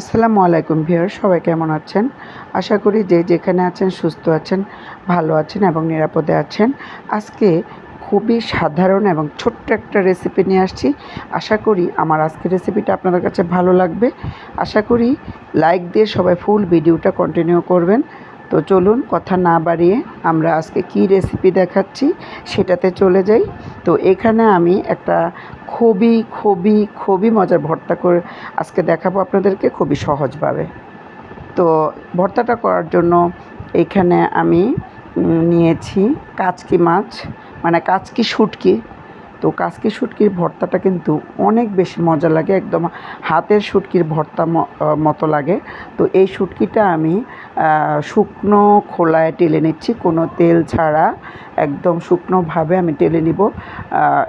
আসসালামু আলাইকুম ভিউয়ার সবাই কেমন আছেন? আশা করি যে যেখানে আছেন সুস্থ আছেন, ভালো আছেন এবং নিরাপদে আছেন। আজকে খুবই সাধারণ এবং ছোট্ট একটা রেসিপি নিয়ে আসছি। আশা করি আমার আজকের রেসিপিটা আপনাদের কাছে ভালো লাগবে। আশা করি লাইক দিয়ে সবাই ফুল ভিডিওটা কন্টিনিউ করবেন। তো চলুন কথা না বাড়িয়ে আমরা আজকে কি রেসিপি দেখাচ্ছি সেটাতে চলে যাই। তো এখানে আমি একটা খুবই খুবই খুবই মজার ভর্তা করে আজকে দেখাবো আপনাদেরকে খুবই সহজভাবে। তো ভর্তাটা করার জন্য এখানে আমি নিয়েছি কাচকি মাছ মানে কাচকি শুটকি। তো কাচকি শুটকির ভর্তাটা কিন্তু অনেক বেশি মজা লাগে, একদম হাতের শুটকির ভর্তা মতো লাগে। তো এই শুটকিটা আমি শুকনো খোলায় টেলে নিচ্ছি, কোনো তেল ছাড়া, একদম শুকনোভাবে আমি টেলে নিব।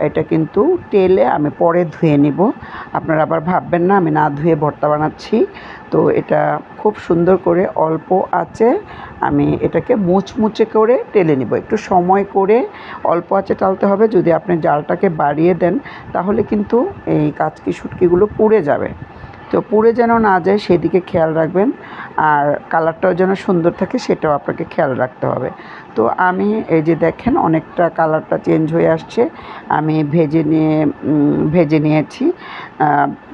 এটা কিন্তু টেলে আমি পরে ধুয়ে নিব। আপনারা আবার ভাববেন না, আমি না ধুয়ে ভর্তা বানাচ্ছি। তো এটা খুব সুন্দর করে অল্প আছে, আমি এটাকে মুচমুচে করে টেলে নিব। একটু সময় করে অল্প আছে টালতে হবে, যদি আপনি জালটাকে বাড়িয়ে দেন, তাহলে কিন্তু এই কাচকি শুটকিগুলো পুড়ে যাবে। তো পুড়ে যেন না যায়, সেদিকে খেয়াল রাখবেন। আর কালারটাও যেন সুন্দর থাকে, সেটাও আপনাকে খেয়াল রাখতে হবে। তো আমি এই যে দেখেন, অনেকটা কালারটা চেঞ্জ হয়ে আসছে। আমি ভেজে নিয়ে ভেজে নিয়েছি।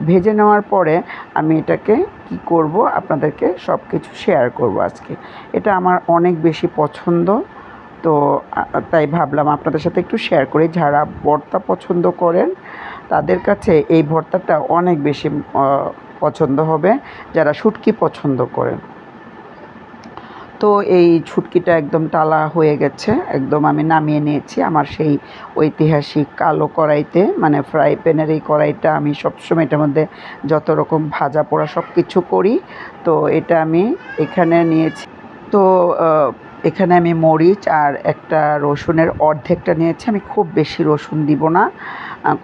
ভেজে নেওয়ার পরে আমি এটাকে কি করব, আপনাদেরকে সব কিছু শেয়ার করব আজকে। এটা আমার অনেক বেশি পছন্দ। তো তাই ভাবলাম আপনাদের সাথে একটু শেয়ার করি। যারা ভর্তা পছন্দ করেন, তাদের কাছে এই ভর্তাটা অনেক বেশি পছন্দ হবে, যারা শুটকি পছন্দ করেন। তো এই ছুটকিটা একদম টালা হয়ে গেছে, একদম আমি নামিয়ে নিয়েছি। আমার সেই ঐতিহাসিক কালো কড়াইতে মানে ফ্রাই প্যানের এই কড়াইটা আমি সবসময় এটার মধ্যে যত রকম ভাজা পোড়া সব কিছু করি। তো এটা আমি এখানে নিয়েছি। তো এখানে আমি মরিচ আর একটা রসুনের অর্ধেকটা নিয়েছি। আমি খুব বেশি রসুন দিব না।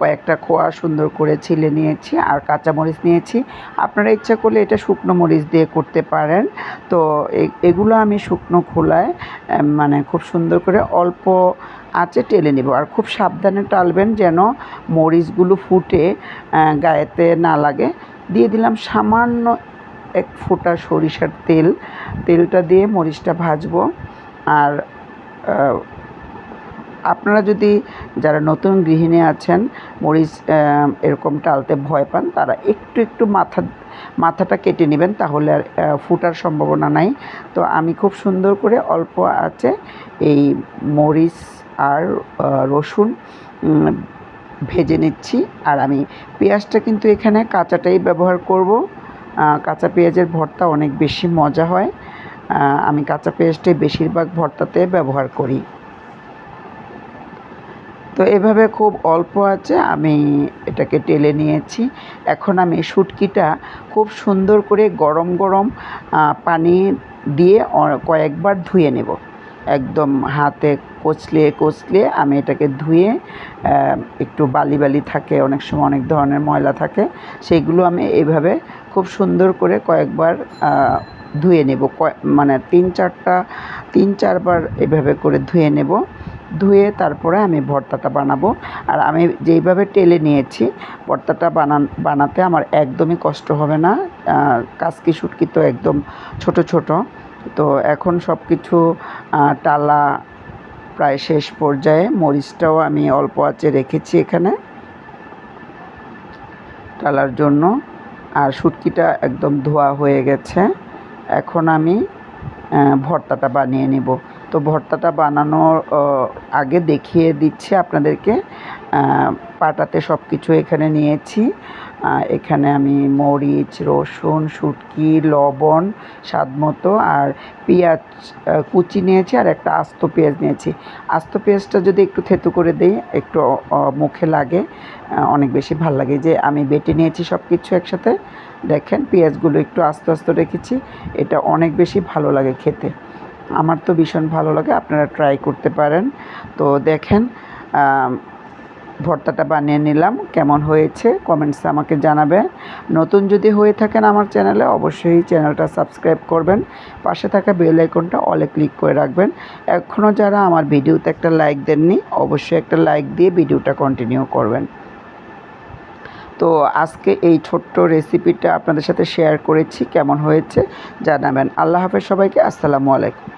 কয়েকটা খোয়া সুন্দর করে ছিলে নিয়েছি আর কাঁচা মরিচ নিয়েছি। আপনারা ইচ্ছা করলে এটা শুকনো মরিচ দিয়ে করতে পারেন। তো এগুলো আমি শুকনো খোলায় মানে খুব সুন্দর করে অল্প আঁচে টেলে নেব। আর খুব সাবধানে টালবেন যেন মরিচগুলো ফুটে গায়েতে না লাগে। দিয়ে দিলাম সামান্য এক ফোঁটা সরিষার তেল। তেলটা দিয়ে মরিচটা ভাজবো। আর আপনারা যদি যারা নতুন গৃহিণী আছেন, মরিচ এরকম টালতে ভয় পান, তারা একটু একটু মাথা, মাথাটা কেটে নেবেন, তাহলে আর ফুটার সম্ভাবনা নাই। তো আমি খুব সুন্দর করে অল্প আছে এই মরিচ আর রসুন ভেজে নিচ্ছি। আর আমি পেঁয়াজটা কিন্তু এখানে কাঁচাটাই ব্যবহার করব। কাঁচা পেঁয়াজের ভর্তা অনেক বেশি মজা হয়। আমি কাঁচা পেঁয়াজটাই বেশিরভাগ ভর্তাতে ব্যবহার করি। তো এভাবে খুব অল্প আছে, আমি এটাকে টেলে নিয়েছি। এখন আমি শুটকিটা খুব সুন্দর করে গরম গরম পানি দিয়ে কয়েকবার ধুয়ে নেব। একদম হাতে কচলে কচলে আমি এটাকে ধুয়ে একটু বালি বালি থাকে, অনেক সময় অনেক ধরনের ময়লা থাকে সেইগুলো আমি এইভাবে খুব সুন্দর করে কয়েকবার ধুয়ে নেব। মানে তিন চারটা, তিন চারবার এভাবে করে ধুয়ে নেব। ধুয়ে তারপরে আমি ভর্তাটা বানাবো। আর আমি যেইভাবে টেলে নিয়েছি, ভর্তাটা বানান, বানাতে আমার একদমই কষ্ট হবে না। কাসকি শুটকি তো একদম ছোট ছোট। তো এখন সব কিছু টালা প্রায় শেষ পর্যায়ে। মরিচটাও আমি অল্প আঁচে রেখেছি এখানে। টালার জন্য। আর শুটকিটা একদম ধোয়া হয়ে গেছে। এখন আমি ভর্তাটা বানিয়ে নিব। তো ভর্তাটা বানানোর আগে দেখিয়ে দিচ্ছি আপনাদেরকে। পাটাতে সব কিছু এখানে নিয়েছি। এখানে আমি মরিচ, রসুন, শুটকি, লবণ, স্বাদ মতো আর পেঁয়াজ কুচি নিয়েছি আর একটা আস্ত পেঁয়াজ নিয়েছি। আস্ত পেঁয়াজটা যদি একটু থেতু করে দিই, একটু মুখে লাগে অনেক বেশি ভালো লাগে। যে আমি বেটে নিয়েছি সব কিছু একসাথে, দেখেন পেঁয়াজগুলো একটু আস্তে আস্তে রেখেছি, এটা অনেক বেশি ভালো লাগে খেতে। আমার তো ভীষণ ভালো লাগে, আপনারা ট্রাই করতে পারেন। তো দেখেন ভর্তাটা বানিয়ে নিলাম, কেমন হয়েছে কমেন্টসে আমাকে জানাবেন। নতুন যদি হয়ে থাকেন আমার চ্যানেলে অবশ্যই চ্যানেলটা সাবস্ক্রাইব করবেন। পাশে থাকা বেল আইকনটা অলে ক্লিক করে রাখবেন। এখনও যারা আমার ভিডিওতে একটা লাইক দেননি, অবশ্যই একটা লাইক দিয়ে ভিডিওটা কন্টিনিউ করবেন। তো আজকে এই ছোট্ট রেসিপিটা আপনাদের সাথে শেয়ার করেছি, কেমন হয়েছে, জানাবেন। আল্লাহ হাফেজ সবাইকে, আসসালামু আলাইকুম।